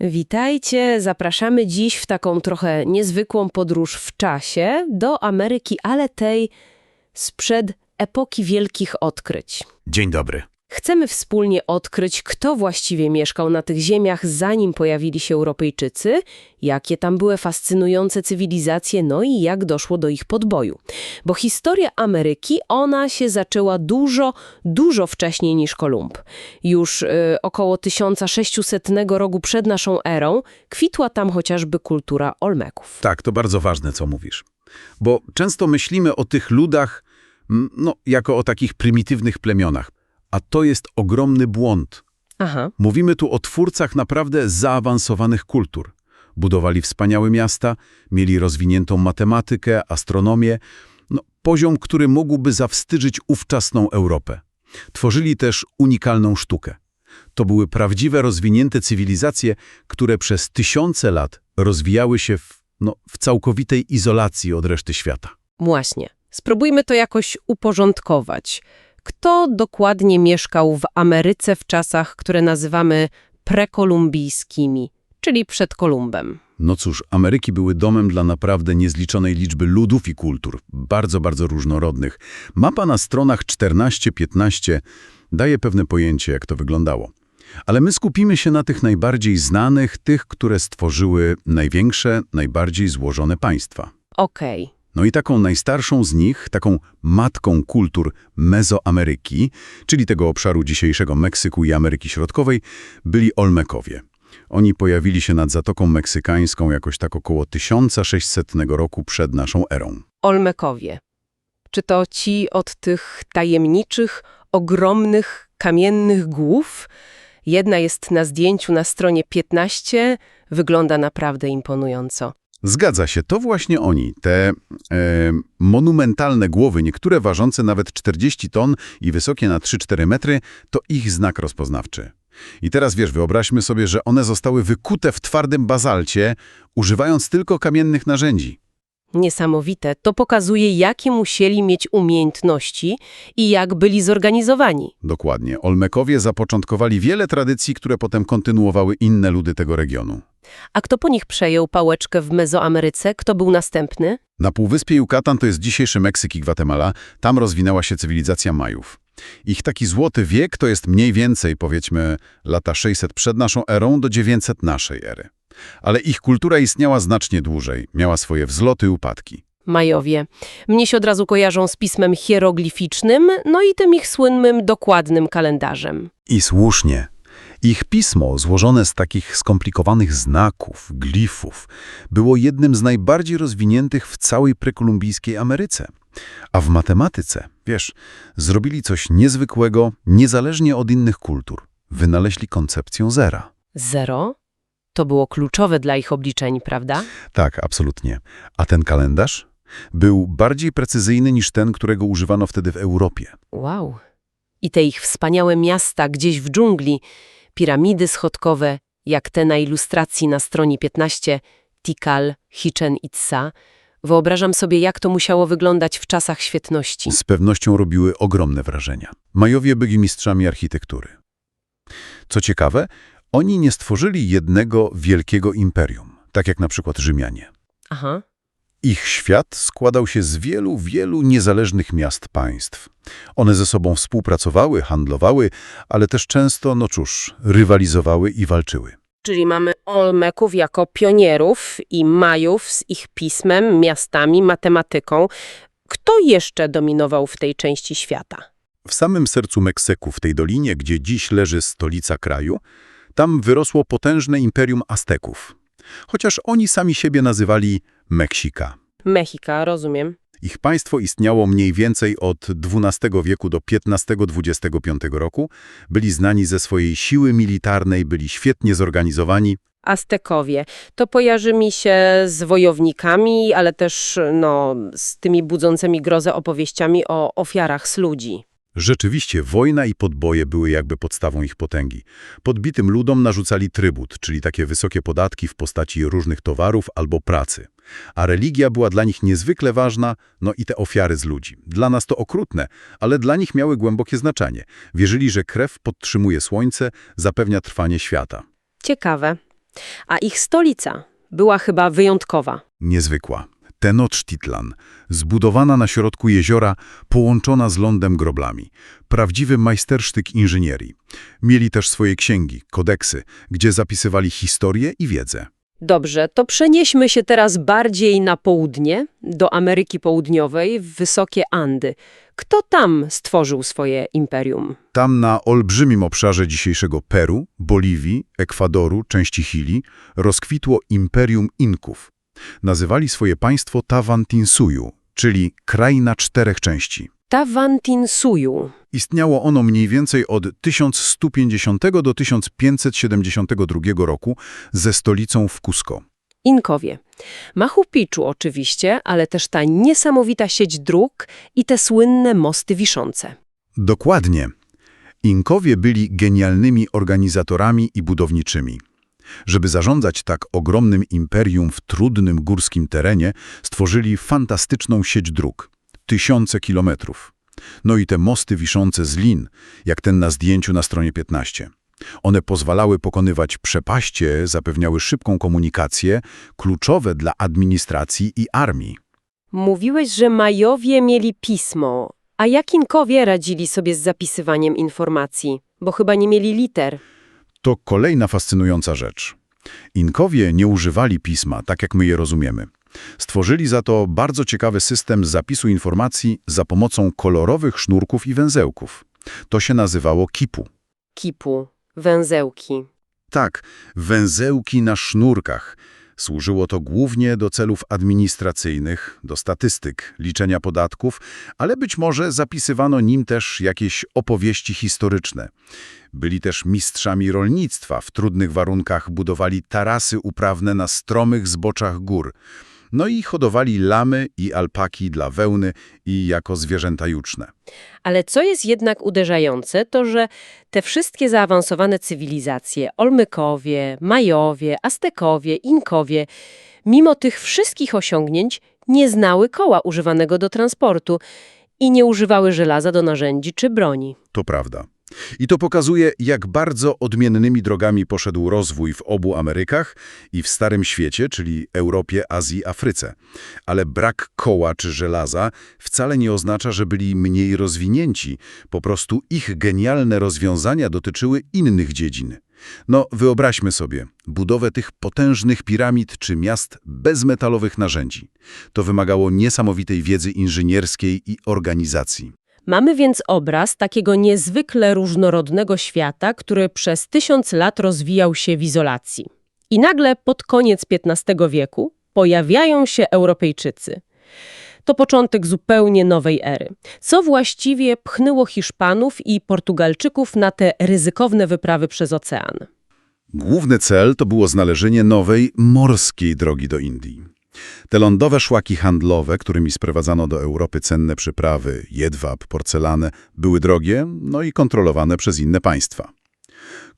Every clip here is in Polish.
Witajcie, zapraszamy dziś w taką trochę niezwykłą podróż w czasie do Ameryki, ale tej sprzed epoki wielkich odkryć. Dzień dobry. Chcemy wspólnie odkryć, kto właściwie mieszkał na tych ziemiach, zanim pojawili się Europejczycy, jakie tam były fascynujące cywilizacje, no i jak doszło do ich podboju. Bo historia Ameryki, ona się zaczęła dużo, dużo wcześniej niż Kolumb. Już y, około 1600 roku przed naszą erą kwitła tam chociażby kultura Olmeków. Tak, to bardzo ważne, co mówisz. Bo często myślimy o tych ludach, no, jako o takich prymitywnych plemionach. A to jest ogromny błąd. Aha, Mówimy tu o twórcach naprawdę zaawansowanych kultur. Budowali wspaniałe miasta, mieli rozwiniętą matematykę, astronomię, no, poziom, który mógłby zawstydzić ówczesną Europę. Tworzyli też unikalną sztukę. To były prawdziwe, rozwinięte cywilizacje, które przez tysiące lat rozwijały się w, no, w całkowitej izolacji od reszty świata. właśnie. Spróbujmy to jakoś uporządkować. Kto dokładnie mieszkał w Ameryce w czasach, które nazywamy prekolumbijskimi, czyli przed Kolumbem? No cóż, Ameryki były domem dla naprawdę niezliczonej liczby ludów i kultur, bardzo, bardzo różnorodnych. Mapa na stronach 14-15 daje pewne pojęcie, jak to wyglądało. Ale my skupimy się na tych najbardziej znanych, tych, które stworzyły największe, najbardziej złożone państwa. Okej, No i taką najstarszą z nich, taką matką kultur Mezoameryki, czyli tego obszaru dzisiejszego Meksyku i Ameryki Środkowej, byli Olmekowie. Oni pojawili się nad Zatoką Meksykańską jakoś tak około 1600 roku przed naszą erą. Olmekowie. Czy to ci od tych tajemniczych, ogromnych, kamiennych głów? Jedna jest na zdjęciu na stronie 15, wygląda naprawdę imponująco. Zgadza się, to właśnie oni, te e, monumentalne głowy, niektóre ważące nawet 40 ton i wysokie na 3-4 metry, to ich znak rozpoznawczy. I teraz wiesz, wyobraźmy sobie, że one zostały wykute w twardym bazalcie, używając tylko kamiennych narzędzi. Niesamowite. To pokazuje, jakie musieli mieć umiejętności i jak byli zorganizowani. Dokładnie. Olmekowie zapoczątkowali wiele tradycji, które potem kontynuowały inne ludy tego regionu. A kto po nich przejął pałeczkę w Mezoameryce? Kto był następny? Na półwyspie Yucatan to jest dzisiejszy Meksyk i Gwatemala. Tam rozwinęła się cywilizacja Majów. Ich taki złoty wiek to jest mniej więcej, powiedzmy, lata 600 przed naszą erą do 900 naszej ery. Ale ich kultura istniała znacznie dłużej, miała swoje wzloty i upadki. Majowie. Mnie się od razu kojarzą z pismem hieroglificznym, no i tym ich słynnym, dokładnym kalendarzem. I słusznie. Ich pismo, złożone z takich skomplikowanych znaków, glifów, było jednym z najbardziej rozwiniętych w całej prekolumbijskiej Ameryce. A w matematyce, wiesz, zrobili coś niezwykłego, niezależnie od innych kultur. Wynaleźli koncepcję zera. Zero? To było kluczowe dla ich obliczeń, prawda? Tak, absolutnie. A ten kalendarz był bardziej precyzyjny niż ten, którego używano wtedy w Europie. Wow. I te ich wspaniałe miasta gdzieś w dżungli, piramidy schodkowe, jak te na ilustracji na stronie 15, Tikal, Chichen Itza. Wyobrażam sobie, jak to musiało wyglądać w czasach świetności. Z pewnością robiły ogromne wrażenia. Majowie byli mistrzami architektury. Co ciekawe, oni nie stworzyli jednego wielkiego imperium, tak jak na przykład Rzymianie. Aha. Ich świat składał się z wielu, wielu niezależnych miast-państw. One ze sobą współpracowały, handlowały, ale też często, no cóż, rywalizowały i walczyły. Czyli mamy Olmeków jako pionierów i Majów z ich pismem, miastami, matematyką. Kto jeszcze dominował w tej części świata? W samym sercu Meksyku, w tej dolinie, gdzie dziś leży stolica kraju, tam wyrosło potężne imperium Azteków. Chociaż oni sami siebie nazywali Meksika. Mexika, rozumiem. Ich państwo istniało mniej więcej od XII wieku do XV-XXV roku. Byli znani ze swojej siły militarnej, byli świetnie zorganizowani. Aztekowie. To kojarzy mi się z wojownikami, ale też no, z tymi budzącymi grozę opowieściami o ofiarach z ludzi. Rzeczywiście wojna i podboje były jakby podstawą ich potęgi. Podbitym ludom narzucali trybut, czyli takie wysokie podatki w postaci różnych towarów albo pracy. A religia była dla nich niezwykle ważna, no i te ofiary z ludzi. Dla nas to okrutne, ale dla nich miały głębokie znaczenie. Wierzyli, że krew podtrzymuje słońce, zapewnia trwanie świata. Ciekawe. A ich stolica była chyba wyjątkowa. Niezwykła. Tenochtitlan, zbudowana na środku jeziora, połączona z lądem groblami. Prawdziwy majstersztyk inżynierii. Mieli też swoje księgi, kodeksy, gdzie zapisywali historię i wiedzę. Dobrze, to przenieśmy się teraz bardziej na południe, do Ameryki Południowej, w wysokie Andy. Kto tam stworzył swoje imperium? Tam na olbrzymim obszarze dzisiejszego Peru, Boliwii, Ekwadoru, części Chili rozkwitło Imperium Inków. Nazywali swoje państwo Tawantinsuyu, czyli kraj na czterech części. Tawantinsuyu. Istniało ono mniej więcej od 1150 do 1572 roku ze stolicą w Cusco. Inkowie. Machu Picchu oczywiście, ale też ta niesamowita sieć dróg i te słynne mosty wiszące. Dokładnie. Inkowie byli genialnymi organizatorami i budowniczymi. Żeby zarządzać tak ogromnym imperium w trudnym górskim terenie, stworzyli fantastyczną sieć dróg. Tysiące kilometrów. No i te mosty wiszące z lin, jak ten na zdjęciu na stronie 15. One pozwalały pokonywać przepaście, zapewniały szybką komunikację, kluczowe dla administracji i armii. Mówiłeś, że Majowie mieli pismo. A jak Inkowie radzili sobie z zapisywaniem informacji? Bo chyba nie mieli liter. To kolejna fascynująca rzecz. Inkowie nie używali pisma, tak jak my je rozumiemy. Stworzyli za to bardzo ciekawy system zapisu informacji za pomocą kolorowych sznurków i węzełków. To się nazywało kipu. Kipu, węzełki. Tak, węzełki na sznurkach. Służyło to głównie do celów administracyjnych, do statystyk, liczenia podatków, ale być może zapisywano nim też jakieś opowieści historyczne. Byli też mistrzami rolnictwa, w trudnych warunkach budowali tarasy uprawne na stromych zboczach gór. No i hodowali lamy i alpaki dla wełny i jako zwierzęta juczne. Ale co jest jednak uderzające, to że te wszystkie zaawansowane cywilizacje, Olmykowie, Majowie, Aztekowie, Inkowie, mimo tych wszystkich osiągnięć nie znały koła używanego do transportu i nie używały żelaza do narzędzi czy broni. To prawda. I to pokazuje, jak bardzo odmiennymi drogami poszedł rozwój w obu Amerykach i w Starym Świecie, czyli Europie, Azji, Afryce. Ale brak koła czy żelaza wcale nie oznacza, że byli mniej rozwinięci. Po prostu ich genialne rozwiązania dotyczyły innych dziedzin. No, wyobraźmy sobie budowę tych potężnych piramid czy miast bez metalowych narzędzi. To wymagało niesamowitej wiedzy inżynierskiej i organizacji. Mamy więc obraz takiego niezwykle różnorodnego świata, który przez tysiąc lat rozwijał się w izolacji. I nagle pod koniec XV wieku pojawiają się Europejczycy. To początek zupełnie nowej ery. Co właściwie pchnęło Hiszpanów i Portugalczyków na te ryzykowne wyprawy przez ocean? Główny cel to było znalezienie nowej, morskiej drogi do Indii. Te lądowe szlaki handlowe, którymi sprowadzano do Europy cenne przyprawy, jedwab, porcelanę, były drogie, no i kontrolowane przez inne państwa.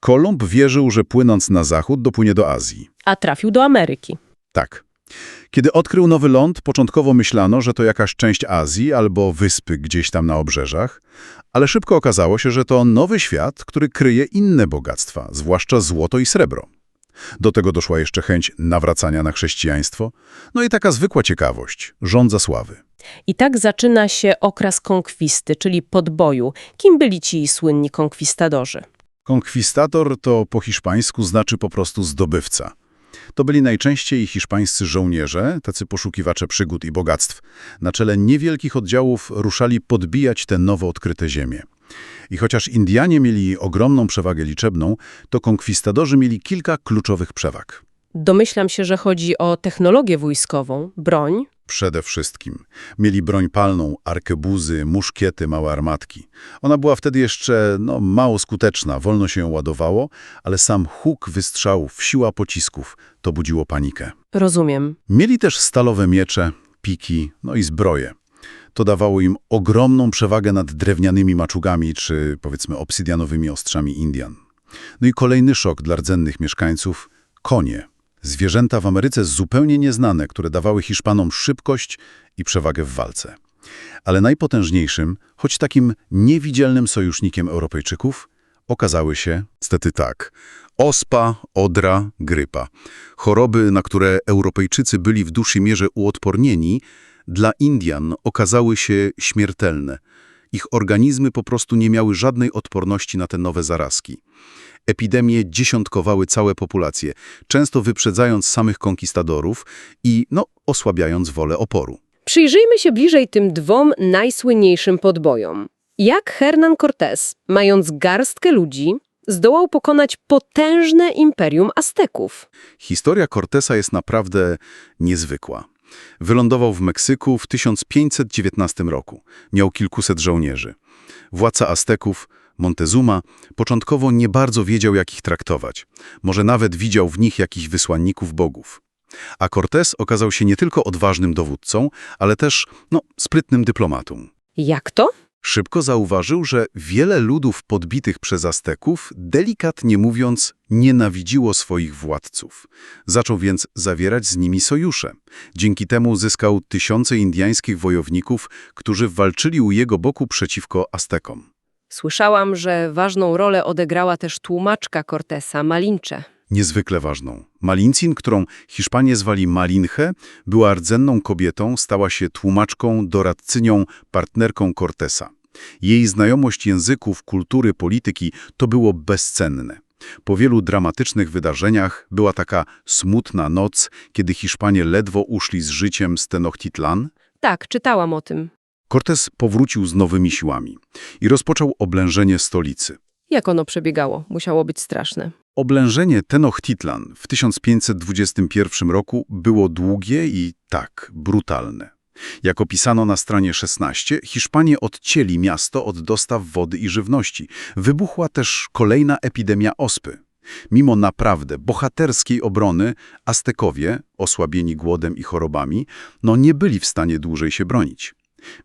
Kolumb wierzył, że płynąc na zachód dopłynie do Azji. A trafił do Ameryki. Tak. Kiedy odkrył nowy ląd, początkowo myślano, że to jakaś część Azji albo wyspy gdzieś tam na obrzeżach, ale szybko okazało się, że to nowy świat, który kryje inne bogactwa, zwłaszcza złoto i srebro. Do tego doszła jeszcze chęć nawracania na chrześcijaństwo, no i taka zwykła ciekawość, żądza sławy. I tak zaczyna się okres konkwisty, czyli podboju. Kim byli ci słynni konkwistadorzy? Konkwistator to po hiszpańsku znaczy po prostu zdobywca. To byli najczęściej hiszpańscy żołnierze, tacy poszukiwacze przygód i bogactw. Na czele niewielkich oddziałów ruszali podbijać te nowo odkryte ziemie. I chociaż Indianie mieli ogromną przewagę liczebną, to konkwistadorzy mieli kilka kluczowych przewag. Domyślam się, że chodzi o technologię wojskową, broń. Przede wszystkim. Mieli broń palną, arkebuzy, muszkiety, małe armatki. Ona była wtedy jeszcze no, mało skuteczna, wolno się ją ładowało, ale sam huk wystrzałów, siła pocisków, to budziło panikę. Rozumiem. Mieli też stalowe miecze, piki, no i zbroje. To dawało im ogromną przewagę nad drewnianymi maczugami czy powiedzmy obsydianowymi ostrzami Indian. No i kolejny szok dla rdzennych mieszkańców – konie. Zwierzęta w Ameryce zupełnie nieznane, które dawały Hiszpanom szybkość i przewagę w walce. Ale najpotężniejszym, choć takim niewidzialnym sojusznikiem Europejczyków Okazały się, stety tak, ospa, odra, grypa. Choroby, na które Europejczycy byli w dłuższej mierze uodpornieni, dla Indian okazały się śmiertelne. Ich organizmy po prostu nie miały żadnej odporności na te nowe zarazki. Epidemie dziesiątkowały całe populacje, często wyprzedzając samych konkwistadorów i, no, osłabiając wolę oporu. Przyjrzyjmy się bliżej tym dwom najsłynniejszym podbojom. Jak Hernán Cortés, mając garstkę ludzi, zdołał pokonać potężne imperium Azteków? Historia Cortesa jest naprawdę niezwykła. Wylądował w Meksyku w 1519 roku. Miał kilkuset żołnierzy. Władca Azteków, Montezuma, początkowo nie bardzo wiedział, jak ich traktować. Może nawet widział w nich jakichś wysłanników bogów. A Cortés okazał się nie tylko odważnym dowódcą, ale też, no, sprytnym dyplomatą. Jak to? Szybko zauważył, że wiele ludów podbitych przez Azteków, delikatnie mówiąc, nienawidziło swoich władców. Zaczął więc zawierać z nimi sojusze. Dzięki temu zyskał tysiące indyjskich wojowników, którzy walczyli u jego boku przeciwko Aztekom. Słyszałam, że ważną rolę odegrała też tłumaczka Cortesa, Malincze. Niezwykle ważną. Malincin, którą Hiszpanie zwali Malinche, była rdzenną kobietą, stała się tłumaczką, doradcynią, partnerką Cortesa. Jej znajomość języków, kultury, polityki to było bezcenne. Po wielu dramatycznych wydarzeniach była taka smutna noc, kiedy Hiszpanie ledwo uszli z życiem z Tenochtitlan. Tak, czytałam o tym. Cortes powrócił z nowymi siłami i rozpoczął oblężenie stolicy. Jak ono przebiegało? Musiało być straszne. Oblężenie Tenochtitlan w 1521 roku było długie i tak, brutalne. Jak opisano na stronie 16, Hiszpanie odcięli miasto od dostaw wody i żywności. Wybuchła też kolejna epidemia ospy. Mimo naprawdę bohaterskiej obrony, Aztekowie, osłabieni głodem i chorobami, no nie byli w stanie dłużej się bronić.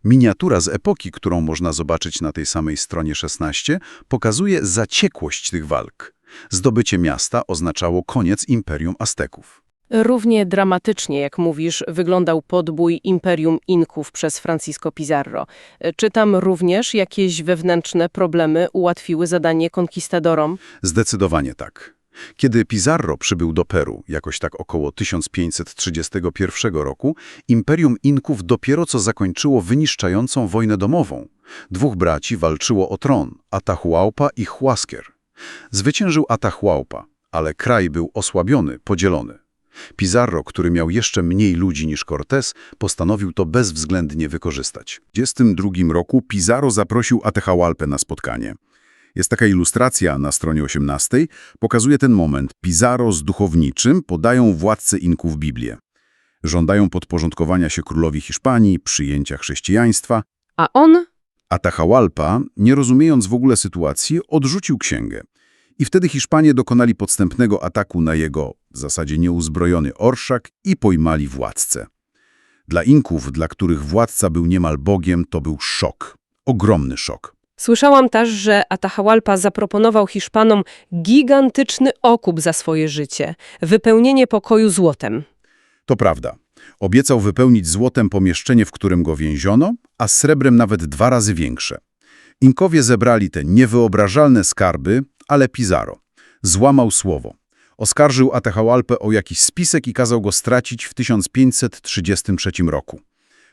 Miniatura z epoki, którą można zobaczyć na tej samej stronie 16, pokazuje zaciekłość tych walk. Zdobycie miasta oznaczało koniec Imperium Azteków. Równie dramatycznie, jak mówisz, wyglądał podbój Imperium Inków przez Francisco Pizarro. Czy tam również jakieś wewnętrzne problemy ułatwiły zadanie konquistadorom? Zdecydowanie tak. Kiedy Pizarro przybył do Peru, jakoś tak około 1531 roku, Imperium Inków dopiero co zakończyło wyniszczającą wojnę domową. Dwóch braci walczyło o tron, Atahualpa i Huascar. Zwyciężył Atahualpa, ale kraj był osłabiony, podzielony. Pizarro, który miał jeszcze mniej ludzi niż Cortés, postanowił to bezwzględnie wykorzystać. W 22 roku Pizarro zaprosił Atahualpę na spotkanie. Jest taka ilustracja na stronie 18, pokazuje ten moment. Pizarro z duchowniczym podają władcy Inków Biblię. Żądają podporządkowania się królowi Hiszpanii, przyjęcia chrześcijaństwa. A on? Atahualpa, nie rozumiejąc w ogóle sytuacji, odrzucił księgę. I wtedy Hiszpanie dokonali podstępnego ataku na jego, w zasadzie nieuzbrojony orszak i pojmali władcę. Dla Inków, dla których władca był niemal Bogiem, to był szok. Ogromny szok. Słyszałam też, że Atahualpa zaproponował Hiszpanom gigantyczny okup za swoje życie, wypełnienie pokoju złotem. To prawda. Obiecał wypełnić złotem pomieszczenie, w którym go więziono, a srebrem nawet dwa razy większe. Inkowie zebrali te niewyobrażalne skarby, ale Pizarro złamał słowo. Oskarżył Atahualpę o jakiś spisek i kazał go stracić w 1533 roku.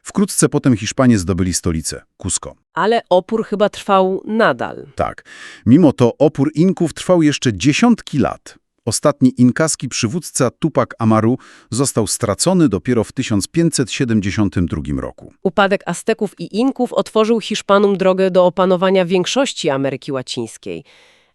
Wkrótce potem Hiszpanie zdobyli stolicę, Cusco. Ale opór chyba trwał nadal. Tak. Mimo to opór Inków trwał jeszcze dziesiątki lat. Ostatni inkaski przywódca Tupac Amaru został stracony dopiero w 1572 roku. Upadek Azteków i Inków otworzył Hiszpanom drogę do opanowania większości Ameryki Łacińskiej.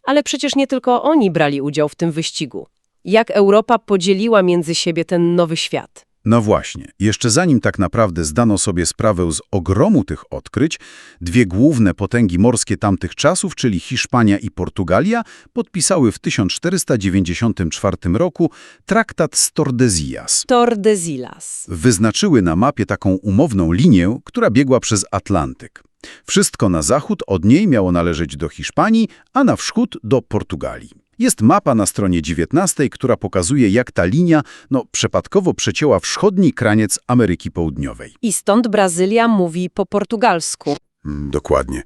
Ale przecież nie tylko oni brali udział w tym wyścigu. Jak Europa podzieliła między siebie ten nowy świat? No właśnie, jeszcze zanim tak naprawdę zdano sobie sprawę z ogromu tych odkryć, dwie główne potęgi morskie tamtych czasów, czyli Hiszpania i Portugalia, podpisały w 1494 roku traktat z Tordesillas. Tordesillas. Wyznaczyły na mapie taką umowną linię, która biegła przez Atlantyk. Wszystko na zachód od niej miało należeć do Hiszpanii, a na wschód do Portugalii. Jest mapa na stronie 19, która pokazuje, jak ta linia no, przypadkowo przecięła wschodni kraniec Ameryki Południowej. I stąd Brazylia mówi po portugalsku. Mm, Dokładnie.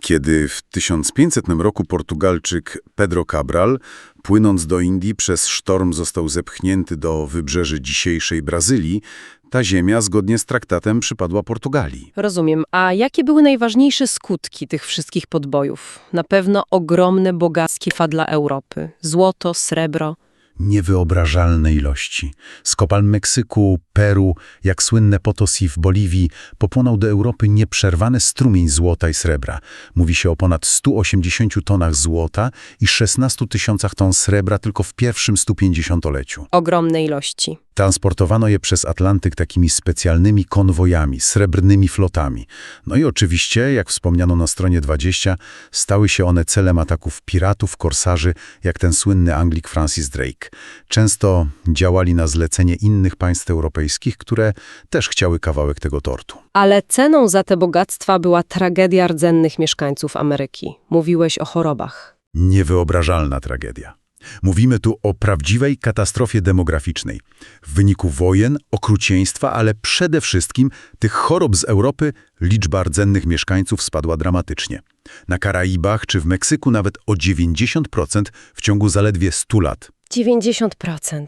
Kiedy w 1500 roku Portugalczyk Pedro Cabral, płynąc do Indii przez sztorm został zepchnięty do wybrzeży dzisiejszej Brazylii, ta ziemia zgodnie z traktatem przypadła Portugalii. Rozumiem. A jakie były najważniejsze skutki tych wszystkich podbojów? Na pewno ogromne bogactwa dla Europy. Złoto, srebro. Niewyobrażalne ilości. Z kopalń Meksyku, Peru, jak słynne Potosi w Boliwii, popłynął do Europy nieprzerwany strumień złota i srebra. Mówi się o ponad 180 tonach złota i 16 tysiącach ton srebra tylko w pierwszym 150-leciu. Ogromne ilości. Transportowano je przez Atlantyk takimi specjalnymi konwojami, srebrnymi flotami. No i oczywiście, jak wspomniano na stronie 20, stały się one celem ataków piratów, korsarzy, jak ten słynny Anglik Francis Drake. Często działali na zlecenie innych państw europejskich, które też chciały kawałek tego tortu. Ale ceną za te bogactwa była tragedia rdzennych mieszkańców Ameryki. Mówiłeś o chorobach. Niewyobrażalna tragedia. Mówimy tu o prawdziwej katastrofie demograficznej. W wyniku wojen, okrucieństwa, ale przede wszystkim tych chorób z Europy liczba rdzennych mieszkańców spadła dramatycznie. Na Karaibach czy w Meksyku nawet o 90% w ciągu zaledwie 100 lat. 90%.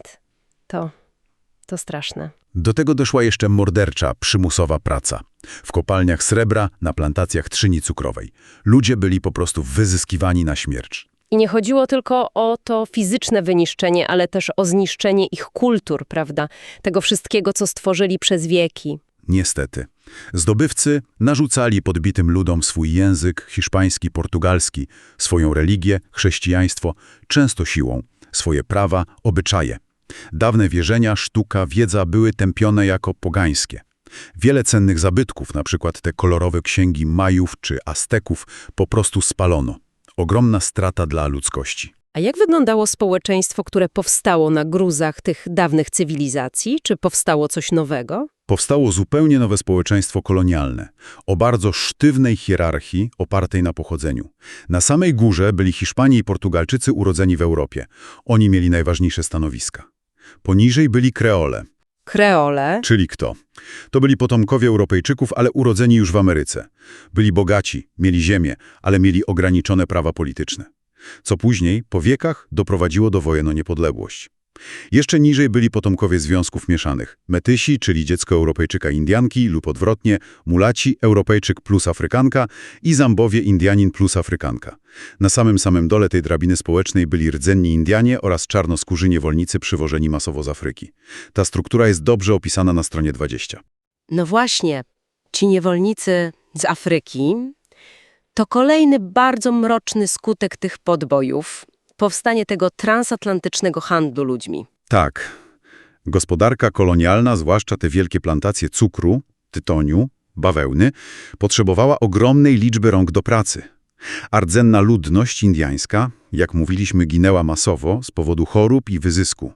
To, to straszne. Do tego doszła jeszcze mordercza, przymusowa praca. W kopalniach srebra, na plantacjach trzyni cukrowej. Ludzie byli po prostu wyzyskiwani na śmierć. I nie chodziło tylko o to fizyczne wyniszczenie, ale też o zniszczenie ich kultur, prawda? Tego wszystkiego, co stworzyli przez wieki. Niestety. Zdobywcy narzucali podbitym ludom swój język, hiszpański, portugalski, swoją religię, chrześcijaństwo, często siłą, swoje prawa, obyczaje. Dawne wierzenia, sztuka, wiedza były tępione jako pogańskie. Wiele cennych zabytków, przykład te kolorowe księgi Majów czy Azteków, po prostu spalono. Ogromna strata dla ludzkości. A jak wyglądało społeczeństwo, które powstało na gruzach tych dawnych cywilizacji? Czy powstało coś nowego? Powstało zupełnie nowe społeczeństwo kolonialne, o bardzo sztywnej hierarchii opartej na pochodzeniu. Na samej górze byli Hiszpanie i Portugalczycy urodzeni w Europie. Oni mieli najważniejsze stanowiska. Poniżej byli Kreole, Kreole. czyli kto? To byli potomkowie Europejczyków, ale urodzeni już w Ameryce. Byli bogaci, mieli ziemię, ale mieli ograniczone prawa polityczne. Co później, po wiekach, doprowadziło do wojen o niepodległość. Jeszcze niżej byli potomkowie związków mieszanych. Metysi, czyli dziecko Europejczyka Indianki lub odwrotnie, mulaci, Europejczyk plus Afrykanka i Zambowie Indianin plus Afrykanka. Na samym samym dole tej drabiny społecznej byli rdzenni Indianie oraz czarnoskórzy niewolnicy przywożeni masowo z Afryki. Ta struktura jest dobrze opisana na stronie 20. No właśnie, ci niewolnicy z Afryki to kolejny bardzo mroczny skutek tych podbojów. Powstanie tego transatlantycznego handlu ludźmi. Tak. Gospodarka kolonialna, zwłaszcza te wielkie plantacje cukru, tytoniu, bawełny, potrzebowała ogromnej liczby rąk do pracy. A rdzenna ludność indiańska, jak mówiliśmy, ginęła masowo z powodu chorób i wyzysku.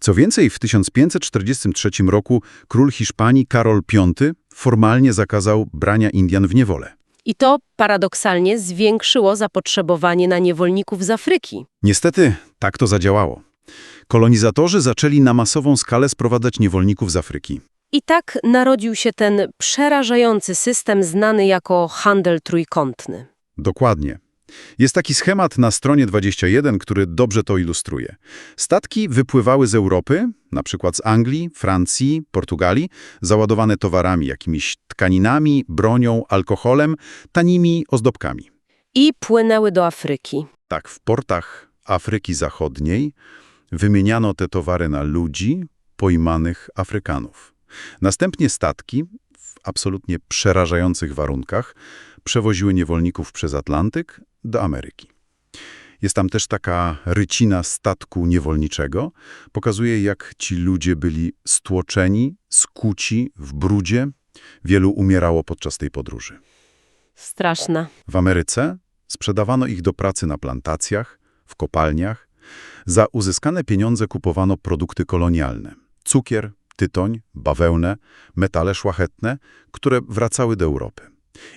Co więcej, w 1543 roku król Hiszpanii Karol V formalnie zakazał brania Indian w niewolę. I to paradoksalnie zwiększyło zapotrzebowanie na niewolników z Afryki. Niestety, tak to zadziałało. Kolonizatorzy zaczęli na masową skalę sprowadzać niewolników z Afryki. I tak narodził się ten przerażający system znany jako handel trójkątny. Dokładnie. Jest taki schemat na stronie 21, który dobrze to ilustruje. Statki wypływały z Europy, na przykład z Anglii, Francji, Portugalii, załadowane towarami, jakimiś tkaninami, bronią, alkoholem, tanimi ozdobkami. I płynęły do Afryki. Tak, w portach Afryki Zachodniej wymieniano te towary na ludzi pojmanych Afrykanów. Następnie statki w absolutnie przerażających warunkach przewoziły niewolników przez Atlantyk do Ameryki. Jest tam też taka rycina statku niewolniczego. Pokazuje, jak ci ludzie byli stłoczeni, skuci, w brudzie. Wielu umierało podczas tej podróży. Straszna. W Ameryce sprzedawano ich do pracy na plantacjach, w kopalniach. Za uzyskane pieniądze kupowano produkty kolonialne. Cukier, tytoń, bawełnę, metale szlachetne, które wracały do Europy.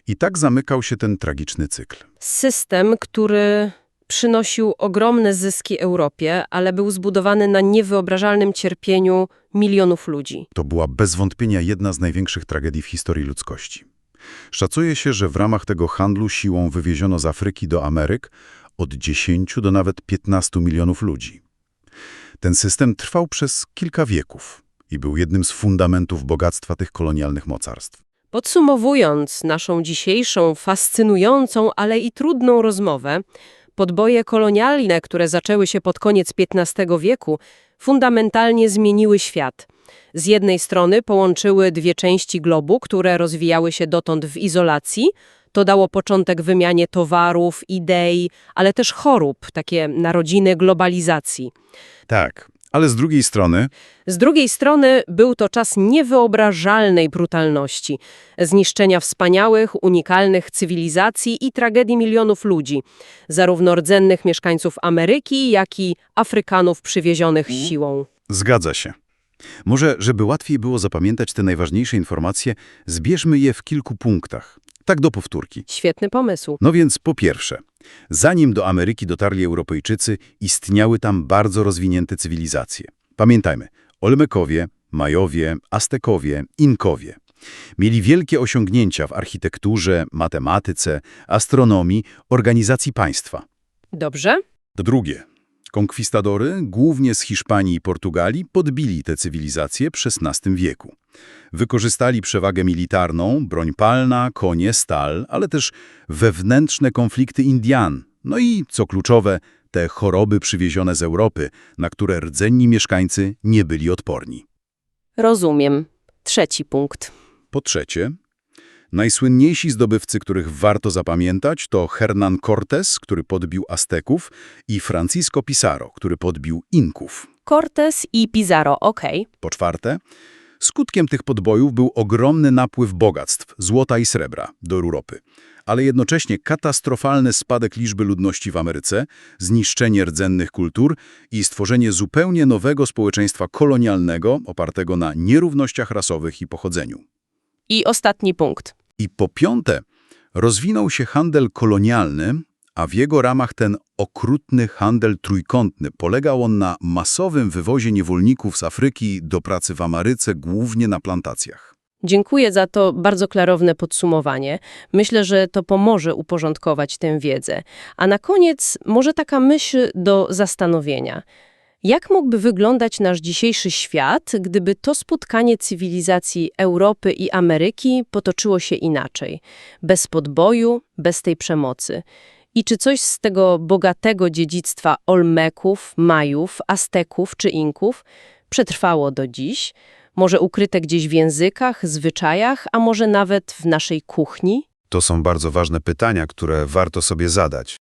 I tak zamykał się ten tragiczny cykl. System, który przynosił ogromne zyski Europie, ale był zbudowany na niewyobrażalnym cierpieniu milionów ludzi. To była bez wątpienia jedna z największych tragedii w historii ludzkości. Szacuje się, że w ramach tego handlu siłą wywieziono z Afryki do Ameryk od 10 do nawet 15 milionów ludzi. Ten system trwał przez kilka wieków i był jednym z fundamentów bogactwa tych kolonialnych mocarstw. Podsumowując naszą dzisiejszą fascynującą, ale i trudną rozmowę, podboje kolonialne, które zaczęły się pod koniec XV wieku, fundamentalnie zmieniły świat. Z jednej strony połączyły dwie części globu, które rozwijały się dotąd w izolacji. To dało początek wymianie towarów, idei, ale też chorób, takie narodziny globalizacji. Tak, ale z drugiej strony Z drugiej strony był to czas niewyobrażalnej brutalności, zniszczenia wspaniałych, unikalnych cywilizacji i tragedii milionów ludzi, zarówno rdzennych mieszkańców Ameryki, jak i Afrykanów przywiezionych siłą. Zgadza się. Może, żeby łatwiej było zapamiętać te najważniejsze informacje, zbierzmy je w kilku punktach. Tak do powtórki. Świetny pomysł. No więc po pierwsze, zanim do Ameryki dotarli Europejczycy, istniały tam bardzo rozwinięte cywilizacje. Pamiętajmy, Olmekowie, Majowie, Aztekowie, Inkowie. Mieli wielkie osiągnięcia w architekturze, matematyce, astronomii, organizacji państwa. Dobrze? Drugie, konkwistadory, głównie z Hiszpanii i Portugalii, podbili te cywilizacje w XVI wieku. Wykorzystali przewagę militarną, broń palna, konie, stal, ale też wewnętrzne konflikty Indian. No i, co kluczowe, te choroby przywiezione z Europy, na które rdzenni mieszkańcy nie byli odporni. Rozumiem. Trzeci punkt. Po trzecie, najsłynniejsi zdobywcy, których warto zapamiętać, to Hernán Cortés, który podbił Azteków, i Francisco Pizarro, który podbił Inków. Cortés i Pizarro, okej. Po czwarte, skutkiem tych podbojów był ogromny napływ bogactw, złota i srebra, do Europy, ale jednocześnie katastrofalny spadek liczby ludności w Ameryce, zniszczenie rdzennych kultur i stworzenie zupełnie nowego społeczeństwa kolonialnego opartego na nierównościach rasowych i pochodzeniu. I ostatni punkt. I po piąte, rozwinął się handel kolonialny, a w jego ramach ten okrutny handel trójkątny. Polegał on na masowym wywozie niewolników z Afryki do pracy w Ameryce, głównie na plantacjach. Dziękuję za to bardzo klarowne podsumowanie. Myślę, że to pomoże uporządkować tę wiedzę. A na koniec może taka myśl do zastanowienia. Jak mógłby wyglądać nasz dzisiejszy świat, gdyby to spotkanie cywilizacji Europy i Ameryki potoczyło się inaczej? Bez podboju, bez tej przemocy. I czy coś z tego bogatego dziedzictwa Olmeków, Majów, Azteków czy Inków przetrwało do dziś? Może ukryte gdzieś w językach, zwyczajach, a może nawet w naszej kuchni? To są bardzo ważne pytania, które warto sobie zadać.